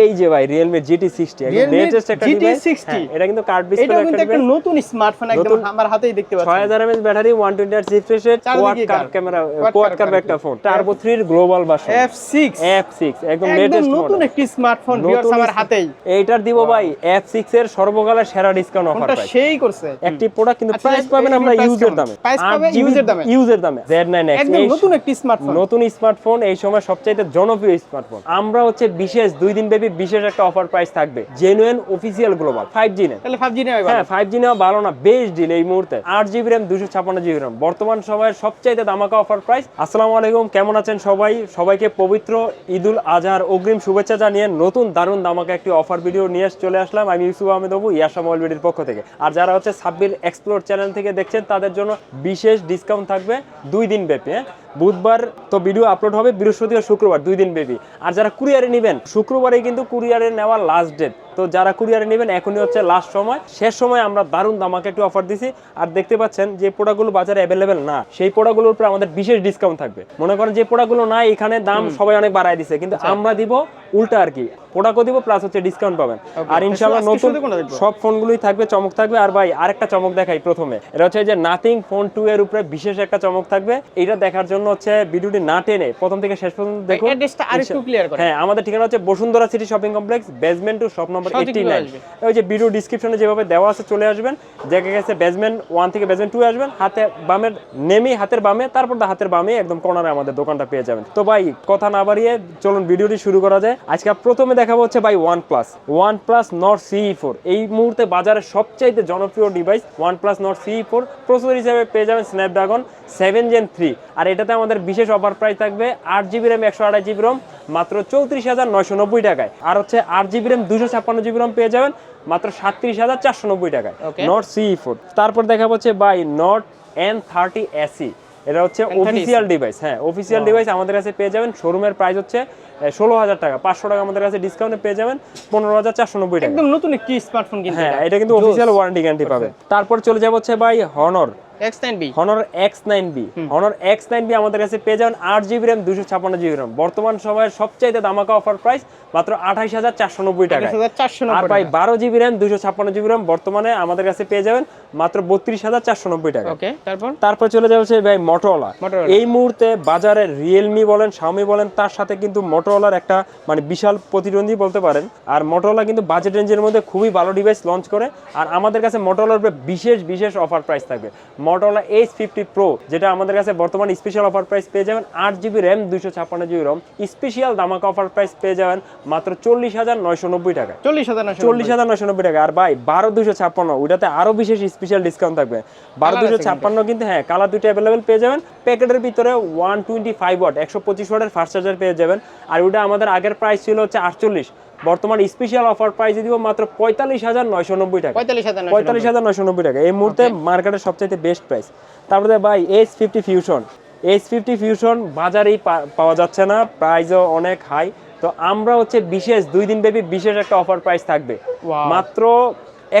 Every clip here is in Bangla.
এই যে ভাই Realme GT60 একদম লেটেস্ট একটা ডিভাইস GT60 এটা কিন্তু কার্ড ডিসপ্লে একটা কিন্তু একটা নতুন স্মার্টফোন একদম আমার হাতেই দেখতে পাচ্ছি 6000 mAh battery 120 Hz refresh rate চারদিকে quad curve. Camera quad curve একটা ফোন টার্বো 3 এর গ্লোবাল ভার্সন F6 F6 একদম লেটেস্ট নতুন একটি স্মার্টফোন ভিউয়ার্স আমার হাতেই। এইটার দিব ভাই F6 এর সর্বকালের সেরা ডিসকাউন্ট অফার সেই করছে। একটি প্রোডাক্ট কিন্তু আচ্ছা, প্রাইস পাবেন আমরা ইউজের দামে। Price 8 পাবে GB user দামে? ইউজের দামে। Z9X একদম নতুন একটি স্মার্টফোন নতুন স্মার্টফোন এই সময় সবচাইতে জনপ্রিয় স্মার্টফোন আমরা হচ্ছে বিশেষ দুই দিন ব্যাপী বিশেষ একটা অফার প্রাইস থাকবে। Genuine official global five G নেন। তাহলে 5G নেওয়া হ্যাঁ ফাইভ জি নেওয়া ভালো না বেস্ট ডিল এই মুহূর্তে। আট জিবি র্যাম দুশো ছাপ্পান্ন জিবি র্যাম বর্তমান সময়ের সবচাইতে দামাকা অফার প্রাইস আসসালামু আলাইকুম কেমন আছেন সবাই? সবাইকে পবিত্র ঈদুল আজহার অগ্রিম শুভেচ্ছা জানিয়ে নতুন দারুণ দামাকা একটি অফার ভিডিও নিয়ে চলে আসলাম। আমি ইউসুফ আহমেদ বাবু ইয়াসা মোবাইল ভিডিওর পক্ষ থেকে। আর যারা হচ্ছে সাব্বির এক্সপ্লোর চ্যানেল থেকে দেখছেন তাদের জন্য বিশেষ ডিসকাউন্ট থাকবে দুই দিন ব্যাপী হ্যাঁ? বুধবার তো ভিডিও আপলোড হবে বৃহস্পতি ও শুক্রবার দুই দিন ব্যাপী। আর যারা কুরিয়ারে নেবেন শুক্রবারে কিন্তু কুরিয়ারে নেওয়ার লাস্ট ডেট তো যারা কুরিয়ারে নেবেন এখনই হচ্ছে লাস্ট সময়। শেষ সময় আমরা দারুণ দামাকে একটু অফার দিছি। আর দেখতে পাচ্ছেন যে পোড়াগুলো বাজারে অ্যাভেলেবেল না সেই পোড়াগুলোর উপর আমাদের বিশেষ ডিসকাউন্ট থাকবে। মনে করেন যে পোড়াগুলো না এখানে দাম সবাই অনেক বাড়ায় দিছে। কিন্তু আমরা দিব উল্টা আর কি। প্রোডাক্টও দিব প্লাস হচ্ছে ডিসকাউন্ট পাবেন। আর ইনশাআল্লাহ নতুন? সব ফোনগুলোই থাকবে চমক থাকবে। আর ভাই আরেকটা চমক দেখাই প্রথমে। এটা হচ্ছে যে নাথিং ফোন টু এর উপরে বিশেষ একটা চমক থাকবে। এটা দেখার জন্য হচ্ছে ভিডিওটি না টেনে প্রথম থেকে শেষ পর্যন্ত দেখুন। হ্যাঁ আমাদের ঠিকানা হচ্ছে Bashundhara city shopping complex basement two shop number eighty nine. ওই যে ভিডিও ডিসক্রিপশনে যেভাবে দেওয়া আছে চলে আসবেন। জায়গা গেছে বেসমেন্ট ওয়ান থেকে বেসমেন্ট টু আসবেন। হাতে বামের নেমেই হাতের বামে তারপর হাতের বামে একদম কর্নারে আমাদের দোকানটা পেয়ে যাবেন। তো ভাই কথা না বাড়িয়ে চলুন ভিডিওটি শুরু করা যায়। আজকে প্রথমে দেখাবো হচ্ছে ভাই one plus one plus Nord CE four এই মুহূর্তে বাজারে সবচাইতে জনপ্রিয় device one plus Nord CE four processor হিসেবে পেয়ে যাবেন স্ন্যাপড্রাগন সেভেন জেন থ্রি আর এটাতে আমাদের বিশেষ অফার প্রাইস থাকবে আট জিবি র্যাম একশো আড়াই জিবি রম মাত্র চৌত্রিশ হাজার নয়শো নব্বই টাকায়। আর হচ্ছে আট জিবি র্যাম দুশো ছাপ্পান্ন জিবি রম পেয়ে যাবেন মাত্র সাতত্রিশ হাজার চারশো নব্বই টাকায়. নট সি ফোর তারপর দেখা হচ্ছে বাই নট এন থার্টি এসি এটা হচ্ছে অফিসিয়াল ডিভাইস হ্যাঁ অফিসিয়াল ডিভাইস আমাদের কাছে পেয়ে যাবেন। শোরুমের প্রাইস হচ্ছে ষোলো হাজার টাকা পাঁচশো টাকা আমাদের কাছে ডিসকাউন্টে পেয়ে যাবেন পনেরো হাজার চারশো নব্বই টাকা। একদম নতুন একটি স্মার্টফোন কিন্তু হ্যাঁ এটা কিন্তু অফিসিয়াল ওয়ারেন্টি গ্যারান্টি পাবে তারপর চলে যাব হচ্ছে ভাই Honor X9B Honor X nine B Honor X nine B আমাদের কাছে পেয়ে যাবেন আট জিবি র্যাম দুশো ছাপ্পান্ন জিবি বর্তমান সময়ের সবচাইতে দামাকা অফার প্রাইস মাত্র আঠাইশ হাজার চারশো নব্বই টাকা 490 আর ভাই বারো জিবি র্যাম দুশো ছাপ্পান্ন জিবি র্যাম বর্তমানে আমাদের কাছে পেয়ে যাবেন মাত্র বত্রিশ হাজার চারশো নব্বই টাকা ওকে তারপর? তারপর চলে যাবে হচ্ছে ভাই Motorola। এই মুহূর্তে বাজারে রিয়েলমি বলেন শাওমি বলেন তার সাথে কিন্তু মোটোলার একটা মানে বিশাল প্রতিদ্বন্দ্বী বলতে পারেন। আর মোটোলা কিন্তু বাজেট রেঞ্জের মধ্যে খুবই ভালো ডিভাইস লঞ্চ করে। আর আমাদের কাছে মোটোলার বিশেষ বিশেষ অফার প্রাইস থাকবে। মোটোলা এইচ ফিফটি প্রো যেটা আমাদের কাছে বর্তমানে স্পেশাল অফার প্রাইস পেয়ে যাবেন আট জিবি র্যাম দুইশো ছাপ্পান্ন জিবি রম স্পেশাল দামাকা অফার প্রাইস পেয়ে যাবেন মাত্র চল্লিশ হাজার নয়শো নব্বই টাকা চল্লিশ হাজার চল্লিশ হাজার নয়শো নব্বই টাকা আর ভাই বারো দুশো ছাপ্পান্ন ওইটাতে আরও বিশেষ স্পেশাল ডিসকাউন্ট থাকবে। বারো দুশো আছে ছাপ্পান্ন কিন্তু হ্যাঁ কালার দুইটা অ্যাভেলেবেল পেয়ে যাবেন। প্যাকেটের ভিতরে ওয়ান টোয়েন্টি ফাইভ ওয়াট একশো পঁচিশ ওয়াটের ফার্স্ট চার্জার পেয়ে যাবেন। আর ওইটা আমাদের আগের প্রাইস ছিল হচ্ছে আটচল্লিশ। বর্তমান স্পেশাল অফার প্রাইস দিব মাত্র পঁয়তাল্লিশ হাজার নয়শো নব্বই টাকা। পঁয়তাল্লিশ হাজার নয়শো নব্বই। টাকা। এই মুহূর্তে মার্কেটের সবচাইতে বেস্ট প্রাইস তারপরে ভাই edge fifty fusion edge fifty fusion বাজারেই পাওয়া যাচ্ছে না প্রাইসও অনেক হাই তো আমরা হচ্ছে বিশেষ দুই দিন ব্যাপী বিশেষ একটা অফার প্রাইস থাকবে। মাত্র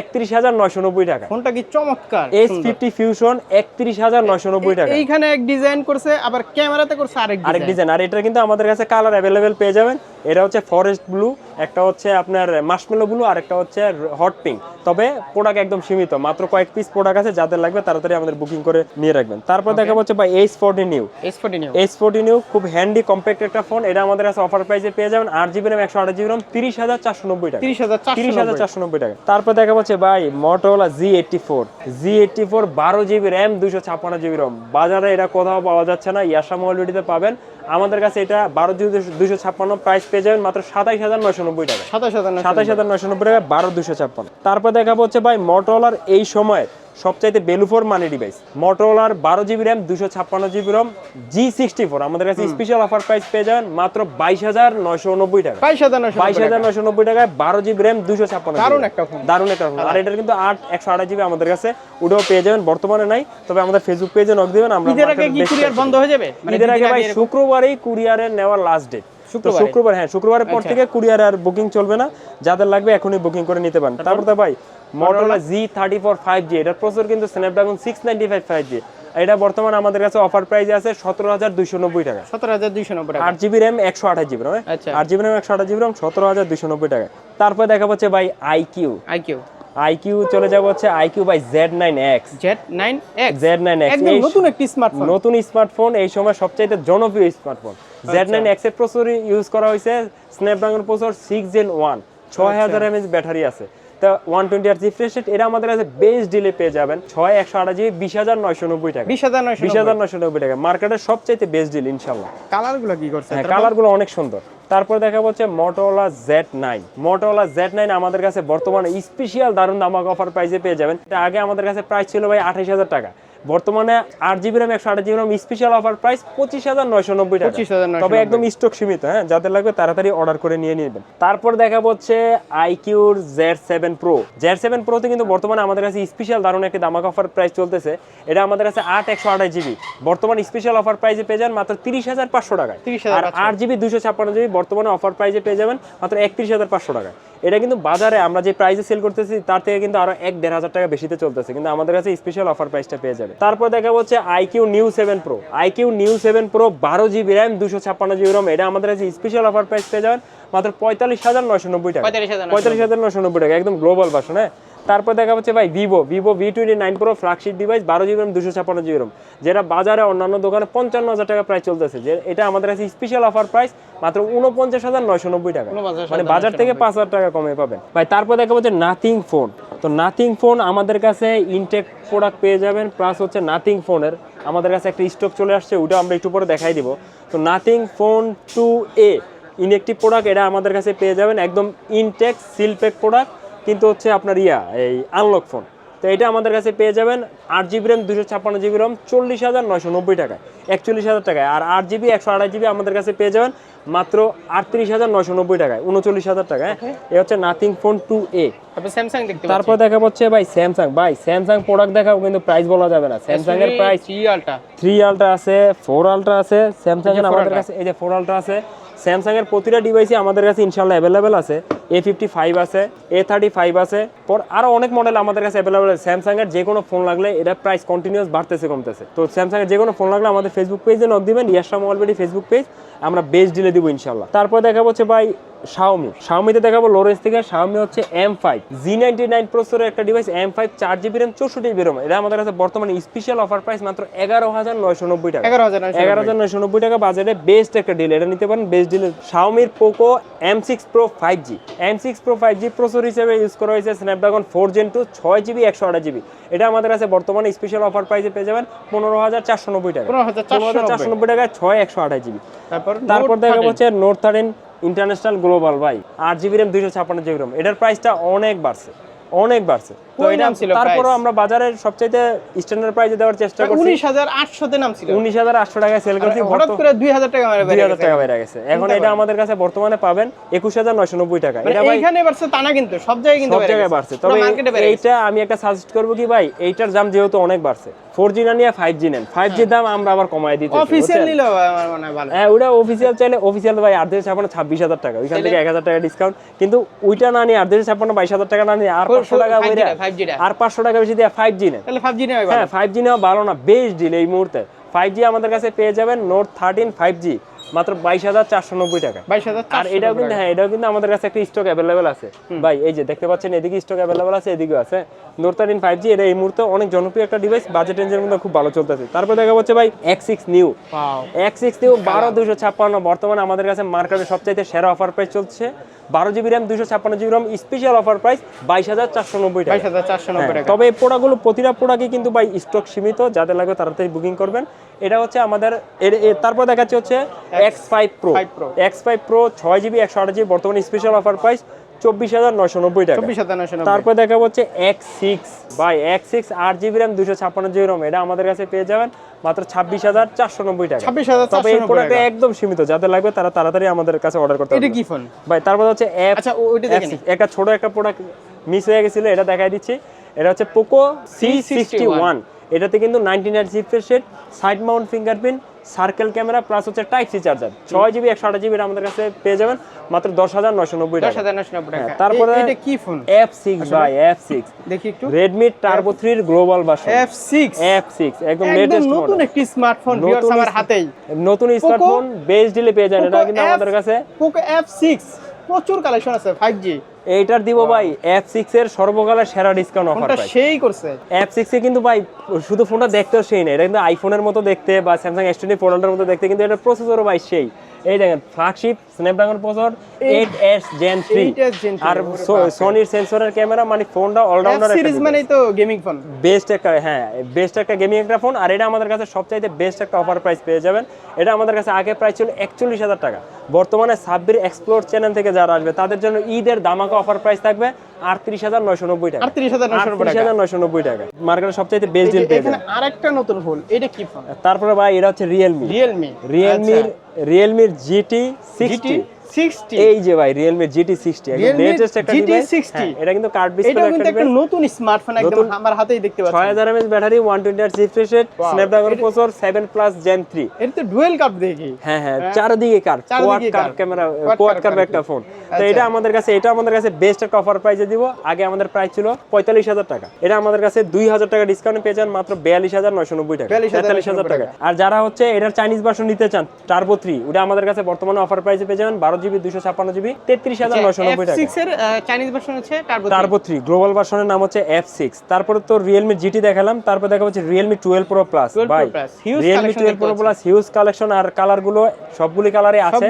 একত্রিশ হাজার নয়শো নব্বই টাকা। ফোনটা কি চমৎকার সুন্দর। ফিফটি ফিউশন একত্রিশ হাজার নয়শো নব্বই টাকা। এইখানে এক ডিজাইন করছে আবার ক্যামেরাতে করছে আরেক আরেক ডিজাইন আর এটা কিন্তু আমাদের কাছে কালার অ্যাভেলেবেল পেয়ে যাবেন। এটা হচ্ছে ফরেস্ট ব্লু একটা হচ্ছে আপনার মাসমেলো ব্লু আর একটা হচ্ছে হট পিঙ্ক তবে প্রোডাক্ট একদম সীমিত মাত্র কয়েক পিস প্রোডাক্ট আছে যাদের লাগবে তাড়াতাড়ি আমাদের বুকিং করে নিয়ে রাখবেন। তারপর দেখা হচ্ছে ভাই edge forty neo edge forty neo edge forty neo খুব হ্যান্ডি কম্প্যাক্ট একটা ফোন এটা আমাদের কাছে অফার প্রাইসে পেয়ে যাবেন আট জিবি র্যাম একশো আট জিবি র্যাম তিরিশ হাজার চারশো নব্বই টাকা। তিরিশ হাজার চারশো তিরিশ হাজার চারশো নব্বই টাকা। তারপর দেখা যাচ্ছে ভাই Motorola G eighty four G eighty four বারো জিবি র্যাম দুশো ছাপ্পান্ন জিবি রম বাজারে এটা কোথাও পাওয়া যাচ্ছে না ইয়াসা মোবাইলটিতে পাবেন। আমাদের কাছে এটা বারো দুশো ছাপ্পান্ন প্রাইস পেয়ে যাবেন মাত্র সাতাইশ হাজার নয়শো নব্বই টাকা সাতাশ হাজার সাতাইশ হাজার নয়শো নব্বই টাকা বারো দুশো ছাপ্পান্ন। তারপর দেখাবো হচ্ছে ভাই মটোলার এই সময়ের সবচাইতে বেলুফোর মানি ডিভাইস মোটরোলার বারো জিবি র্যাম দুশো ছাপ্পান্ন GB ROM G sixty four আমাদের কাছে স্পেশাল অফার প্রাইস পেয়ে যাবেন মাত্র বাইশ হাজার নয়শো নব্বই টাকা বাইশ হাজার নয়শো বাইশ হাজার নয়শো নব্বই টাকায় বারো জিবি র্যাম দুশো ছাপ্পান্ন দারুণ একটা ফোন দারুণ একটা ফোন আর এটার কিন্তু আট একশো আঠাশ জিবি আমাদের কাছে। ওটাও পেয়ে যাবেন বর্তমানে নাই তবে আমাদের ফেসবুক পেজে নক দিবেন আমরা ঈদের আগে কি কুরিয়ার বন্ধ হয়ে যাবে? মানে ঈদের আগে ভাই শুক্রবারেই কুরিয়ারের নেওয়ার লাস্ট ডেট শুক্রবারে? শুক্রবার হ্যাঁ শুক্রবারের পর আচ্ছা। থেকে কুরিয়ার আর বুকিং চলবে না। যাদের লাগবে এখনই বুকিং করে নিতে পারেন। তারপর তো ভাই Motorola G thirty four five G এটার প্রসেসর কিন্তু Snapdragon six ninety five five G এটা বর্তমানে আমাদের কাছে অফার প্রাইস আছে সতেরো হাজার দুইশো নব্বই টাকা। সতেরো হাজার দুইশো নব্বই টাকা। আট জিবি র্যাম একশো আঠাশ জিবি র্যাম আচ্ছা। আট জিবি র্যাম একশো আঠাশ জিবি র্যাম সতেরো হাজার দুইশো নব্বই টাকা। তারপর দেখা পাচ্ছে ভাই আইকিউ আইকিউ আইকিউ চলে যাব হচ্ছে iQOO by Z nine X Z nine X Z nine X নতুন একটি স্মার্টফোন নতুন স্মার্টফোন এই সময় সবচাইতে জনপ্রিয় স্মার্টফোন জেড নাইন এক্সের প্রসেসর ইউজ করা হয়েছে Snapdragon processor six Gen one ছয় হাজার এমএচ ব্যাটারি আছে। তা ওয়ান টোয়েন্টি আর রিফ্রেশ রেট এটা আমাদের কাছে বেস্ট ডিলে পেয়ে যাবেন ছয় একশো আঠাশ জিবি বিশ হাজার নয়শো নব্বই টাকা। বিশ হাজার নয়শো বিশ হাজার নয়শো নব্বই টাকা। মার্কেটের সবচাইতে বেস্ট ডিল ইনশাল্লাহ কালারগুলো কি করছে? হ্যাঁ কালারগুলো অনেক সুন্দর। তারপর দেখা হচ্ছে Motorola Z nine Motorola Z nine আমাদের কাছে বর্তমানে স্পেশাল দারুণ দামাক অফার প্রাইসে পেয়ে যাবেন। এটা আগে আমাদের কাছে প্রাইস ছিল ভাই আঠাশ হাজার টাকা। বর্তমানে আট জিবি র্যাম একশো আঠাশ GB RAM special offer price পঁচিশ হাজার নয়শো নব্বই টাকা। তবে একদম স্টক সীমিত হ্যাঁ যাদের লাগবে তাড়াতাড়ি অর্ডার করে নিয়ে নেবেন। তারপর দেখা হচ্ছে আইকিউর Z seven pro Z seven প্রোতে কিন্তু বর্তমানে আমাদের কাছে স্পেশাল দারুণ একটি দামাক অফার প্রাইস চলতেছে। এটা আমাদের কাছে আট একশো আঠাশ জিবি। বর্তমান স্পেশাল অফার প্রাইসে পেয়ে যান মাত্র তিরিশ হাজার পাঁচশো টাকায়। 30,500 আর আট জিবি দুশো ছাপ্পান্ন জিবি বর্তমানে অফার প্রাইসে পেয়ে যাবেন মাত্র একত্রিশ হাজার পাঁচশো টাকায়। এটা কিন্তু বাজারে আমরা যে প্রাইসে সেল করতেছি তার থেকে কিন্তু আরও এক দেড় হাজার টাকা বেশিতে চলতেছে। কিন্তু আমাদের কাছে স্পেশাল অফার প্রাইসটা পেয়ে যাবে। তারপর দেখা হচ্ছে iQOO neo seven pro iQOO neo seven pro বারো জিবি র্যাম দুশো ছাপ্পান্ন জিবি রম এটা আমাদের কাছে স্পেশাল অফার প্রাইস পেয়ে যাবেন। মাত্র পঁয়তাল্লিশ হাজার নয়শো নব্বই টাকা। 45,990 পঁয়তাল্লিশ হাজার নয়শো নব্বই টাকা। একদম গ্লোবাল ভার্সন হ্যাঁ? তারপর দেখা হচ্ছে ভাই vivo vivo V twenty nine pro flagship device বারো জিবি দুশো ছাপ্পান্ন জিবি রম যেটা বাজারে অন্যান্য দোকানে পঞ্চান্ন হাজার টাকা প্রাইস চলতেছে। যে এটা আমাদের কাছে স্পেশাল অফার প্রাইস মাত্র উনপঞ্চাশ হাজার নয়শো নব্বই টাকা। মানে বাজার থেকে পাঁচ হাজার টাকা কমে পাবেন। ভাই তারপর দেখা হচ্ছে নাথিং ফোন তো নাথিং ফোন আমাদের কাছে ইনটেক প্রোডাক্ট পেয়ে যাবেন প্লাস হচ্ছে নাথিং ফোনের আমাদের কাছে একটা স্টক চলে আসছে ওটা আমরা একটু পরে দেখাই দিব। তো nothing phone two A inactive product এটা আমাদের কাছে পেয়ে যাবেন একদম ইনটেক সিলপ্যাক প্রোডাক্ট কিন্তু হচ্ছে আপনার ইয়া এই আনলক ফোন তো এটা আমাদের কাছে পেয়ে যাবেন আট জিবি র্যাম দুশো ছাপ্পান্ন জিবি রম চল্লিশ হাজার নয়শো নব্বই টাকায় একচল্লিশ হাজার টাকায়। আর আট জিবি একশো আঠাশ জিবি আমাদের কাছে পেয়ে যাবেন মাত্র আটত্রিশ হাজার নয়শো নব্বই টাকায় উনচল্লিশ হাজার টাকায়। এ হচ্ছে নাথিং ফোন টু এ তারপর স্যামসাং দেখতে তারপর দেখা হচ্ছে ভাই স্যামসাং ভাই স্যামসাং প্রোডাক্ট দেখাও কিন্তু প্রাইস বলা যাবে না। স্যামসাং এর price three ultra three ultra আছে ফোর আলট্রা আছে। স্যামসাং এর 4 আমাদের কাছে এই যে ফোর আলট্রা আছে। স্যামসাং এর প্রতিটা ডিভাইসই আমাদের কাছে ইনশাল্লাহ অ্যাভেলেবেল আছে। এ ফিফটি ফাইভ আছে এ থার্টি ফাইভ আছে, পর আরও অনেক মডেল আমাদের কাছে অ্যাভেলেবেল আছে। স্যামসাং এর যে কোনো ফোন লাগলে এটা প্রাইস কন্টিনিউস বাড়তেছে, কমতেছে। তো স্যামসাংয়ের যে কোনো ফোন লাগলে আমাদের ফেসবুক পেজে নক দিবেন ইয়াসা অলরেডি ফেসবুক পেজ আমরা বেস্ট ডিলে দিব ইনশাল্লাহ তারপর দেখা হচ্ছে ভাই শাওমি শাওমিতে দেখাবো লোরেন্স থেকে। শাওমি হচ্ছে M five G ninety nine প্রসেসরের একটা ডিভাইস এম ফাইভ চার জিবি র্যাম চৌষট্টি জিবি রম এটা আমাদের কাছে বর্তমানে স্পেশাল অফার প্রাইস মাত্র এগারো হাজার নয়শো নব্বই টাকা। এগারো হাজার নয়শো এগারো হাজার নয়শো নব্বই টাকা বাজারে বেস্ট একটা ডিল এটা নিতে পারেন best deal শাওমির Poco M six pro five G M six pro five G processor হিসেবে ইউজ করা হয়েছে স্ন্যাপড্রাগন ফোর জেন টু ছয় জিবি একশো আঠাশ জিবি এটা আমাদের কাছে বর্তমানে স্পেশাল অফার প্রাইসে পেয়ে যাবেন পনেরো হাজার চারশো নব্বই টাকা। 15,490 চারশো নব্বই। টাকায় ছয় একশো আঠাশ জিবি তারপর তারপর দেখা 13 হচ্ছে নোট থার্টিন ইন্টারন্যাশনাল গ্লোবাল ভাই। আট জিবি র্যাম, দুইশো ছাপ্পান্ন জিবি র্যাম। এটার প্রাইসটা অনেক বাড়ছে অনেক বাড়ছে। ওই নাম ছিল তারপরও আমরা বাজারের সবচাইতে স্ট্যান্ডার্ড প্রাইসে দেওয়ার চেষ্টা করছি। উনিশ হাজার নাম ছিল উনিশ হাজার আটশো টাকায় সেল করছি। হঠাৎ করে দুই হাজার টাকা বেড়ে হাজার গেছে। টাকা বেড়ে গেছে। এখন এটা আমাদের কাছে বর্তমানে পাবেন একুশ হাজার নয়শো নব্বই টাকা। মানে এটা ভাই এইখানে বাড়ছে তা না কিন্তু সব জায়গায় কিন্তু সব জায়গায় বাড়ছে। তবে মার্কেটে বেড়ে গেছে। এইটা আমি একটা সাজেস্ট করব কি ভাই এইটার দাম যেহেতু অনেক বাড়ছে। ফোর জি না নিয়ে ফাইভ জি নেন। ফাইভ জির দাম আমরা আবার কমাই দিতে আমার মনে হয় ভালো। হ্যাঁ ওটা অফিসিয়াল চাইলে অফিসিয়াল ভাই আট দেড় ছাপান্ন ছাব্বিশ হাজার টাকা। ওইখান থেকে এক হাজার টাকা ডিসকাউন্ট কিন্তু ওইটা না নিয়ে আট দেড় ছাপান্ন বাইশ হাজার টাকা না নিয়ে আর Full- পাঁচশো full টাকা 5G টা, আর পাঁচশো টাকা বেশি দিয়ে ফাইভ জি নেন। তাহলে ফাইভ জি নেওয়া হ্যাঁ ফাইভ জি নেওয়া ভালো না বেস্ট ডিল এই মুহূর্তে। ফাইভ জি আমাদের কাছে পেয়ে যাবেন নোট থার্টিন ফাইভ জি মাত্র বাইশ হাজার চারশো নব্বই টাকা। বাইশ হাজার আর এটাও কিন্তু হ্যাঁ এটাও কিন্তু আমাদের কাছে একটা স্টক অ্যাভেলেবেল আছে। ভাই এই যে দেখতে পাচ্ছেন এদিকে স্টক অ্যাভেলেবেল আছে এদিকেও আছে। ফাইভ জি এটা এই মুহূর্তে অনেক জনপ্রিয় একটা ডিভাইস বাজেট রেঞ্জের মধ্যে খুব ভালো চলতেছে। তারপর দেখা যাচ্ছে ভাই X six neo X six neo বারো দুশো ছাপ্পান্ন বর্তমানে আমাদের কাছে মার্কেটে সবচাইতে সেরা অফার প্রাইস চলছে। বারো জিবি র্যাম দুশো ছাপ্পান্ন GB RAM special offer price বাইশ হাজার চারশো নব্বই টাকা। হ্যাঁ, তবে এই প্রোডাক্টগুলো প্রতিটা প্রোডাক্টই কিন্তু ভাই স্টক সীমিত। যাদের লাগবে তাড়াতাড়ি বুকিং করবেন। এটা হচ্ছে আমাদের তারপর দেখাচ্ছে হচ্ছে X five pro X five pro ছয় জিবি একশো আট জিবি বর্তমানে স্পেশাল অফার প্রাইস চব্বিশ হাজার নয়শো নব্বই টাকা। চব্বিশ হাজার নয়শো তারপর দেখা হচ্ছে X six by X six আট জিবি র্যাম দুশো ছাপ্পান্ন জিবি রম এটা আমাদের কাছে পেয়ে যাবেন মাত্র ছাব্বিশ হাজার চারশো নব্বই টাকা। ছাব্বিশ হাজার তবে এই প্রোডাক্টটা একদম সীমিত যাদের লাগবে তারা তাড়াতাড়ি আমাদের কাছে অর্ডার করতে এটা কি ফোন ভাই তারপর হচ্ছে অ্যাপ আচ্ছা ওইটা একটা ছোট একটা প্রোডাক্ট মিস হয়ে গেছিল এটা দেখাই দিচ্ছি। এটা হচ্ছে পোকো সি সিক্সটি ওয়ান এটাতে কিন্তু ninety nine refresh rate side mount fingerprint circle camera plus হচ্ছে টাইপ সি চার্জার ছয় জিবি একশো আট জিবি আমাদের কাছে পেয়ে যাবেন মাত্র দশ হাজার নয়শো নব্বই টাকা। হ্যাঁ, তারপরে- এটা কি ফোন এফ সিক্স বাই এফ সিক্স দেখি একটু। রেডমি টার্বো থ্রির global version F six F six একদম লেটেস্ট নতুন একটি স্মার্টফোন ভিউয়ার্স আমার হাতেই। নতুন স্মার্টফোন বেস ডিলে পেয়ে যান এটা কিন্তু আমাদের কাছে পোকো এফ সিক্স প্রচুর কালেকশন আছে ফাইভ জি এইটার দিব ভাই এফ সিক্স এর সর্বকালের সেরা ডিসকাউন্ট অফার প্রাইস সেই করছে। এফ সিক্স এ কিন্তু ভাই শুধু ফোনটা দেখতেও সেই না এটা কিন্তু আইফোনের মতো দেখতে বা স্যামসাং এস টোয়েন্টি ফোল্ডারের মতো দেখতে কিন্তু এটা প্রসেসরও ভাই সেই। এই দেখেন flagship Snapdragon processor eight S Gen three 8S Gen 3 আর। সোনির সেন্সরের ক্যামেরা মানে ফোনটা অলরাউন্ডার সিরিজ মানেই তো গেমিং ফোন বেস্ট একটা হ্যাঁ বেস্ট একটা গেমিং একটা ফোন আর এটা আমাদের কাছে সবচাইতে বেস্ট একটা অফার প্রাইস পেয়ে যাবেন। এটা আমাদের কাছে আগে প্রাইস ছিল একচল্লিশ হাজার টাকা। বর্তমানে সাব্বির এক্সপ্লোর চ্যানেল থেকে যারা আসবে তাদের জন্য ঈদের দামাকা অফার প্রাইস থাকবে আটত্রিশ হাজার নয়শো নব্বই টাকা। আটত্রিশ হাজার নয়শো নব্বই টাকা। মার্কেটে সবচাইতে বেস্ট ডিল পেয়ে যাবেন। আরেকটা নতুন ফোন এটা কি ফোন তারপরে ভাই এটা হচ্ছে রিয়েলমি রিয়েলমি রিয়েলমির রিয়েলমির জিটি সিক্সটি এই যে ভাই রিয়েলমি জিটি সিক্সটি একদম লেটেস্ট একটা GT 60 এটা কিন্তু কার্ড এটাও ডিসপ্লে কিন্তু একটা একটা নতুন স্মার্টফোন একদম আমার হাতেই দেখতে ছয় পাচ্ছি হাজার battery one twenty refresh rate Wow. Processor seven plus Gen three এটা তো ডুয়েল কাপ দেখি। হ্যাঁ হ্যাঁ হ্যাঁ। চারদিকে curve quad curve camera quad curve একটা ফোন তো। এটা আমাদের কাছে এটা আমাদের কাছে বেস্ট একটা অফার প্রাইসে দিব। আগে আমাদের প্রাইস ছিল পঁয়তাল্লিশ হাজার টাকা। এটা আমাদের কাছে দুই হাজার টাকা ডিসকাউন্ট পেয়ে যান মাত্র বিয়াল্লিশ হাজার নয়শো নব্বই টাকা। 42,990 হাজার টাকা। আর যারা হচ্ছে এটার চাইনিজ ভার্সন নিতে চান টার্বো থ্রি ওটা আমাদের কাছে বর্তমানে অফার প্রাইসে পেয়ে যাবেন বারো জিবি দুশো ছাপ্পান্ন জিবি তেত্রিশ হাজার নয়শো নব্বই টাকা। চাইনিজ ভার্সন আছে টার্বো টার্বো থ্রি গ্লোবাল ভার্সনের নাম হচ্ছে এফ সিক্স তারপরে তো রিয়েলমি জিটি দেখালাম তারপর দেখা হচ্ছে রিয়েলমি টুয়েলভ প্রো প্লাস ভাই Realme twelve pro plus huge collection আর কালারগুলো সবগুলি কালারে আছে।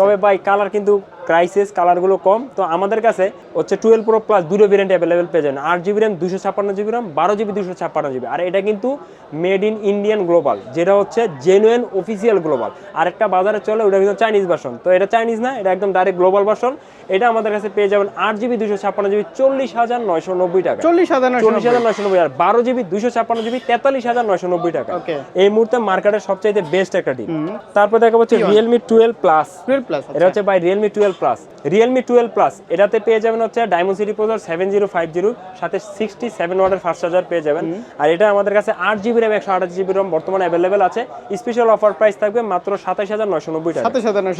তবে ভাই কালার কিন্তু ক্রাইসিস কালারগুলো কম। তো আমাদের কাছে হচ্ছে টুয়েলভ প্রো প্লাস দুটো ভেরিয়েন্ট অ্যাভেলেবেল পেয়ে যান আট জিবি র্যাম দুশো ছাপ্পান্ন জিবি র্যাম বারো জিবি দুশো ছাপ্পান্ন জিবি আর এটা কিন্তু মেড ইন ইন্ডিয়ান গ্লোবাল যেটা হচ্ছে জেনুইন অফিসিয়াল গ্লোবাল আর একটা বাজারে চলে ওটা কিন্তু চাইনিজ ভার্সন তো এটা চাইনিজ না এটা একদম ডাইরেক্ট গ্লোবাল ভার্সন এটা আমাদের কাছে পেয়ে যাবেন আট জিবি দুশো ছাপ্পান্ন জিবি চল্লিশ হাজার নয়শো নব্বই টাকা। চল্লিশ হাজার চল্লিশ হাজার নয়শো নব্বই আর বারো জিবি দুশো ছাপ্পান্ন জিবি তেতাল্লিশ হাজার নয়শো নব্বই টাকা। এই মুহূর্তে মার্কেটের সবচাইতে বেস্ট একটা ডিল তারপর দেখা হচ্ছে Realme twelve plus twelve plus এটা হচ্ছে by Realme twelve plus Realme twelve plus এটাতে পেয়ে যাবেন হচ্ছে Dimensity processor seven zero five zero সাথে সিক্সটি সেভেন ওয়াটের ফাস্ট চার্জার পেয়ে যাবেন। আর এটা আমাদের কাছে আট জিবি র্যাম একশো আঠাশ জিবি র্যাম বর্তমানে অ্যাভেলেবেল আছে। স্পেশাল অফার প্রাইস থাকবে মাত্র সাতাশ হাজার নয়শো নব্বই টাকা।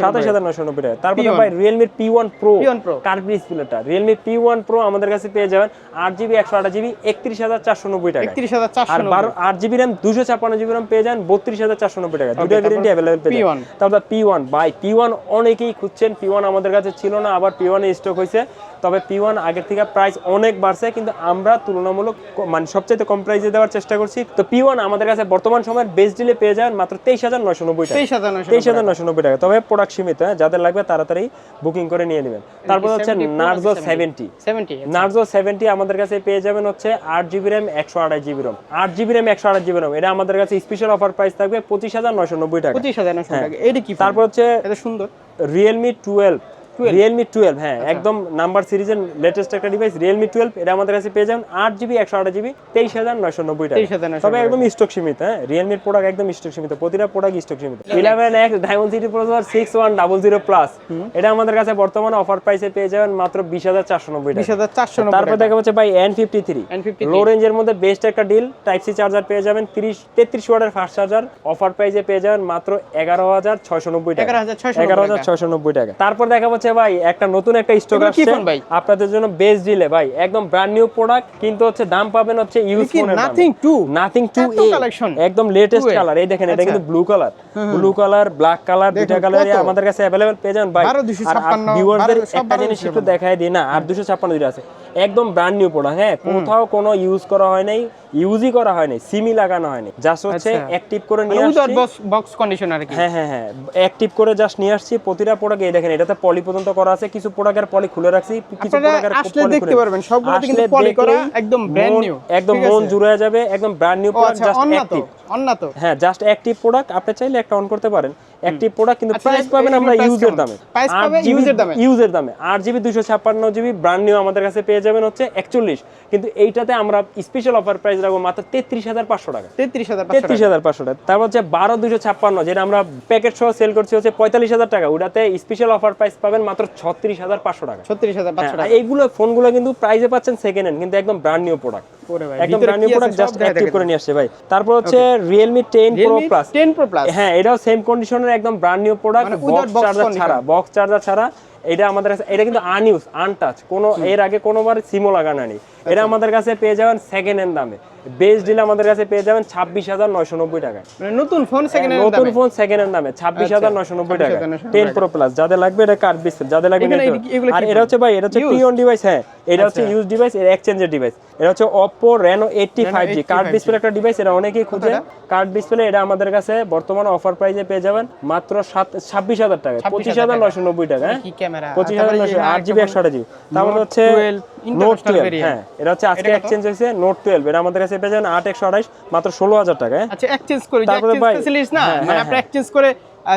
সাতাশ হাজার নয়শো নব্বই টাকা। তারপরে ভাই রিয়েলমির P one pro P1 Pro। Curve ডিসপ্লেটা রিয়েলমি পি ওয়ান প্রো আমাদের কাছে পেয়ে যাবেন আট জিবি একশো আঠাশ জিবি একত্রিশ হাজার চারশো নব্বই টাকা। একত্রিশ হাজার আর বারো আট জিবি র্যাম দুশো ছাপ্পান্ন জিবি র্যাম পেয়ে যান বত্রিশ হাজার চারশো নব্বই টাকা। দুটো তারপর ভেরিয়েন্টই অ্যাভেলেবেল পেয়ে যান। তারপর P one by P one অনেকেই খুঁজছেন। পি ওয়ান আমাদের কাছে ছিল না আবার পি ওয়ানে স্টক হয়েছে। তবে পি ওয়ান আগের থেকে প্রাইস অনেক বাড়ছে কিন্তু আমরা তুলনামূলক মানে সবচেয়ে কম প্রাইসে দেওয়ার চেষ্টা করছি। তো পি ওয়ান আমাদের কাছে বর্তমান সময়ের বেস্ট ডিলে পেয়ে যান মাত্র তেইশ হাজার নয়শো নব্বই তেইশ হাজার তেইশ হাজার নয়শো নব্বই টাকা। তবে প্রোডাক্ট সীমিত হ্যাঁ যাদের লাগবে তাড়াতাড়ি বুকিং করে নিয়ে নেবেন। তারপর হচ্ছে 70 নার্জো সেভেন্টি নার্জো সেভেন্টি আমাদের কাছে পেয়ে যাবেন হচ্ছে আট জিবি র্যাম একশো আড়াই জিবি রম আট জিবি র্যাম একশো আড়াই জিবি রম এটা আমাদের কাছে স্পেশাল অফার প্রাইস থাকবে পঁচিশ হাজার নয়শো নব্বই টাকা। পঁচিশ হাজার নয়শো টাকা। এটা কি তারপর হচ্ছে এটা সুন্দর। রিয়েলমি টুয়েলভ রিয়েলমি টুয়েলভ হ্যাঁ একদম নাম্বার সিরিজের লেটেস্ট একটা ডিভাইস রিয়েলমি টুয়েলভ এটা আমাদের কাছে পেয়ে যাবেন আট জিবি একশো আট জিবি তেইশ হাজার নয়শো নব্বই টাকা। তবে একদম স্টক সীমিত হ্যাঁ রিয়েলমির প্রোডাক্ট একদম স্টক সীমিত প্রতিটা প্রোডাক্ট স্টক সীমিত। Eleven X Dimensity processor six one double zero plus এটা আমাদের কাছে বর্তমানে অফার প্রাইসে পেয়ে যাবেন মাত্র বিশ হাজার চারশো নব্বই বিশ টাকা হাজার চারশো তারপর দেখা যাচ্ছে ভাই এন ফিফটি থ্রি লো রেঞ্জের মধ্যে বেস্ট একটা ডিল টাইপ সি চার্জার পেয়ে যাবেন তিরিশ তেত্রিশ ওয়াটের ফাস্ট চার্জার অফার প্রাইসে পেয়ে যাবেন মাত্র এগারো হাজার ছয়শো নব্বই টাকা। এগারো হাজার ছয়শো নব্বই টাকা। তারপর দেখা যাচ্ছে ভাই একটা নতুন একটা স্টক আসছে। ভাই? আপনাদের জন্য বেস্ট ডিলে ভাই একদম ব্র্যান্ড নিউ প্রোডাক্ট কিন্তু হচ্ছে দাম পাবেন হচ্ছে ইউজ ফোনের Nothing two? Nothing two collection? একদম লেটেস্ট কালার এই দেখেন এটা আচ্ছা। কিন্তু blue colour blue colour black colour দুইটা কালারই আমাদের কাছে অ্যাভেলেবেল পেয়ে যান ভাই। 12,256 ভিউয়ারদের একটা জিনিস একটু দেখায় দিই না আর দুশো ছাপ্পান্ন আছে। একদম ব্র্যান্ড নিউ প্রোডাক্ট হ্যাঁ কোথাও কোনো ইউজ করা হয় নাই। ইউজই করা হয়নি সিমি লাগানো হয়নি। জাস্ট হচ্ছে আচ্ছা। অ্যাক্টিভ করে নিয়ে আসছি। বক্স কন্ডিশন আর কি? হ্যাঁ হ্যাঁ হ্যাঁ। অ্যাক্টিভ করে জাস্ট নিয়ে আসছি। প্রতিটা প্রোডাক্ট এই দেখেন এটাতে পলি পর্যন্ত করা আছে। কিছু প্রোডাক্টের পলি খুলে রাখছি কিছু প্রোডাক্টের আসলে দেখতে পারবেন, সবগুলোতে কিন্তু poly করা, একদম মন- new, একদম মন জুড়ে যাবে একদম ব্র্যান্ড নিউ প্রোডাক্ট আচ্ছা জাস্ট অ্যাক্টিভ অন্য তো হ্যাঁ জাস্ট অ্যাক্টিভ প্রোডাক্ট আপনি চাইলে একটা অন করতে পারেন। অ্যাক্টিভ প্রোডাক্ট কিন্তু আচ্ছা, প্রাইস পাবেন আমরা ইউজের দামে। Price আট পাবে GB দামে? ইউজের দামে। আট জিবি দুশো ছাপ্পান্ন জিবি ব্র্যান্ড নিউ আমাদের কাছে পেয়ে যাবেন হচ্ছে একচল্লিশ। কিন্তু এইটাতে আমরা স্পেশাল অফার প্রাইস যাব মাত্র তেত্রিশ হাজার পাঁচশো টাকা। তেত্রিশ হাজার তেত্রিশ হাজার পাঁচশো টাকা। তারপর হচ্ছে বারো দুশো ছাপ্পান্ন যেটা আমরা প্যাকেট সহ সেল করছি হচ্ছে পঁয়তাল্লিশ হাজার টাকা। ওটাতে স্পেশাল অফার প্রাইস পাবেন মাত্র ছত্রিশ হাজার পাঁচশো টাকা। ছত্রিশ হাজার পাঁচশো হ্যাঁ, টাকা। এইগুলো ফোনগুলো কিন্তু প্রাইসে পাচ্ছেন সেকেন্ড হ্যান্ড কিন্তু একদম ব্র্যান্ড নিউ প্রোডাক্ট একদম brand new product just active করে নিয়ে আসছে ভাই। তারপর হচ্ছে Realme 10 Pro Plus হ্যাঁ এটাও সেম কন্ডিশনের একদম brand new product box charger ছাড়া বক্স চার্জার ছাড়া এটা আমাদের কাছে এটা কিন্তু আনইউজ আনটাচ কোনো এর আগে কোনোবার সিমও লাগানো নেই এটা আমাদের কাছে পেয়ে যাবেন সেকেন্ড হ্যান্ড দামে। বেস্ট ডিল আমাদের কাছে পেয়ে যাবেন ছাব্বিশ হাজার নয়শো নব্বই টাকায়। মানে নতুন ফোন সেকেন্ড হ্যান্ড নতুন ফোন সেকেন্ড হ্যান্ড দামে ছাব্বিশ হাজার নয়শো নব্বই টাকা 26,990 টেন প্রো প্লাস যাদের লাগবে এটা কার্ড ডিসপ্লে যাদের লাগবে। আর এটা হচ্ছে ভাই এটা হচ্ছে অন ডিভাইস হ্যাঁ। এটা হচ্ছে ইউজ ডিভাইস এর এক্সচেঞ্জের ডিভাইস এটা হচ্ছে Oppo Reno 85G card 85G display একটা ডিভাইস এটা অনেকেই খুঁজে। কার্ড ডিসপ্লে এটা আমাদের কাছে বর্তমানে অফার প্রাইসে পেয়ে যাবেন মাত্র সাত ছাব্বিশ হাজার টাকা। পঁচিশ হাজার নয়শো নব্বই টাকা হ্যাঁ। কি ক্যামেরা পঁচিশ হাজার নয়শো আট জিবি একশো আট জিবি তারপর হচ্ছে নোট international টুয়েলভ variant। হ্যাঁ এটা হচ্ছে আজকে এক্সচেঞ্জ হয়েছে নোট টুয়েলভ এটা আমাদের কাছে পেয়ে যাবেন আট একশো আঠাইশ মাত্র ষোলো হাজার টাকা হ্যাঁ? আচ্ছা এক্সচেঞ্জ করে এক্সচেঞ্জ ফ্যাসিলিটিস না হ্যাঁ, মানে হ্যাঁ, আপনি এক্সচেঞ্জ করে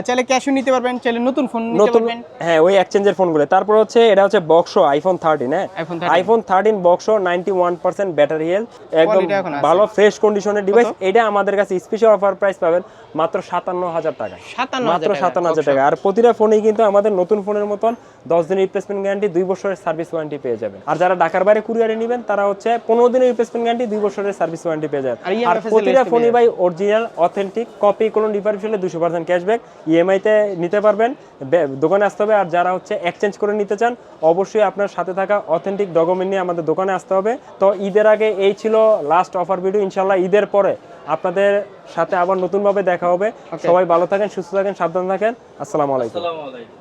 চাইলে ক্যাশও নিতে পারবেন চাইলে নতুন ফোন নিতে পারবেন। হ্যাঁ ওই এক্সচেঞ্জের ফোনগুলো তারপর হচ্ছে এটা হচ্ছে বক্সো আইফোন থার্টিন হ্যাঁ? iPhone 13 iPhone thirteen boxed ninety one percent battery health একদম। ভালো ফ্রেশ কন্ডিশনের ডিভাইস এটা আমাদের কাছে স্পেশাল অফার প্রাইস পাবেন মাত্র সাতান্ন হাজার টাকা। সাতান্ন মাত্র সাতান্ন হাজার টাকা। আর প্রতিটা ফোনেই কিন্তু আমাদের নতুন ফোনের মতন দশ দিনের রিপ্লেসমেন্ট গ্যারান্টি দুই বছরের সার্ভিস ওয়ারেন্টি পেয়ে যাবেন। আর যারা ঢাকার বাইরে কুরিয়ারে নেবেন তারা হচ্ছে পনেরো দিনের রিপ্লেসমেন্ট গ্যারান্টি দুই বছরের সার্ভিস ওয়ারেন্টি পেয়ে যাবেন। আর প্রতিটা ফোনই ভাই অরিজিনাল অথেন্টিক কপি কোনো রিফার্বিশ হলে দুশো পার্সেন্ট ক্যাশব্যাক ইএমআইতে নিতে পারবেন। দোকানে আসতে হবে। আর যারা হচ্ছে এক্সচেঞ্জ করে নিতে চান অবশ্যই আপনার সাথে থাকা অথেন্টিক ডকুমেন্ট নিয়ে আমাদের দোকানে আসতে হবে। তো ঈদের আগে এই ছিল লাস্ট অফার ভিডিও ইনশাল্লাহ ঈদের পরে আপনাদের সাথে আবার নতুনভাবে দেখা হবে। সবাই ভালো থাকেন সুস্থ থাকেন সাবধান থাকেন। আসসালামু আলাইকুম।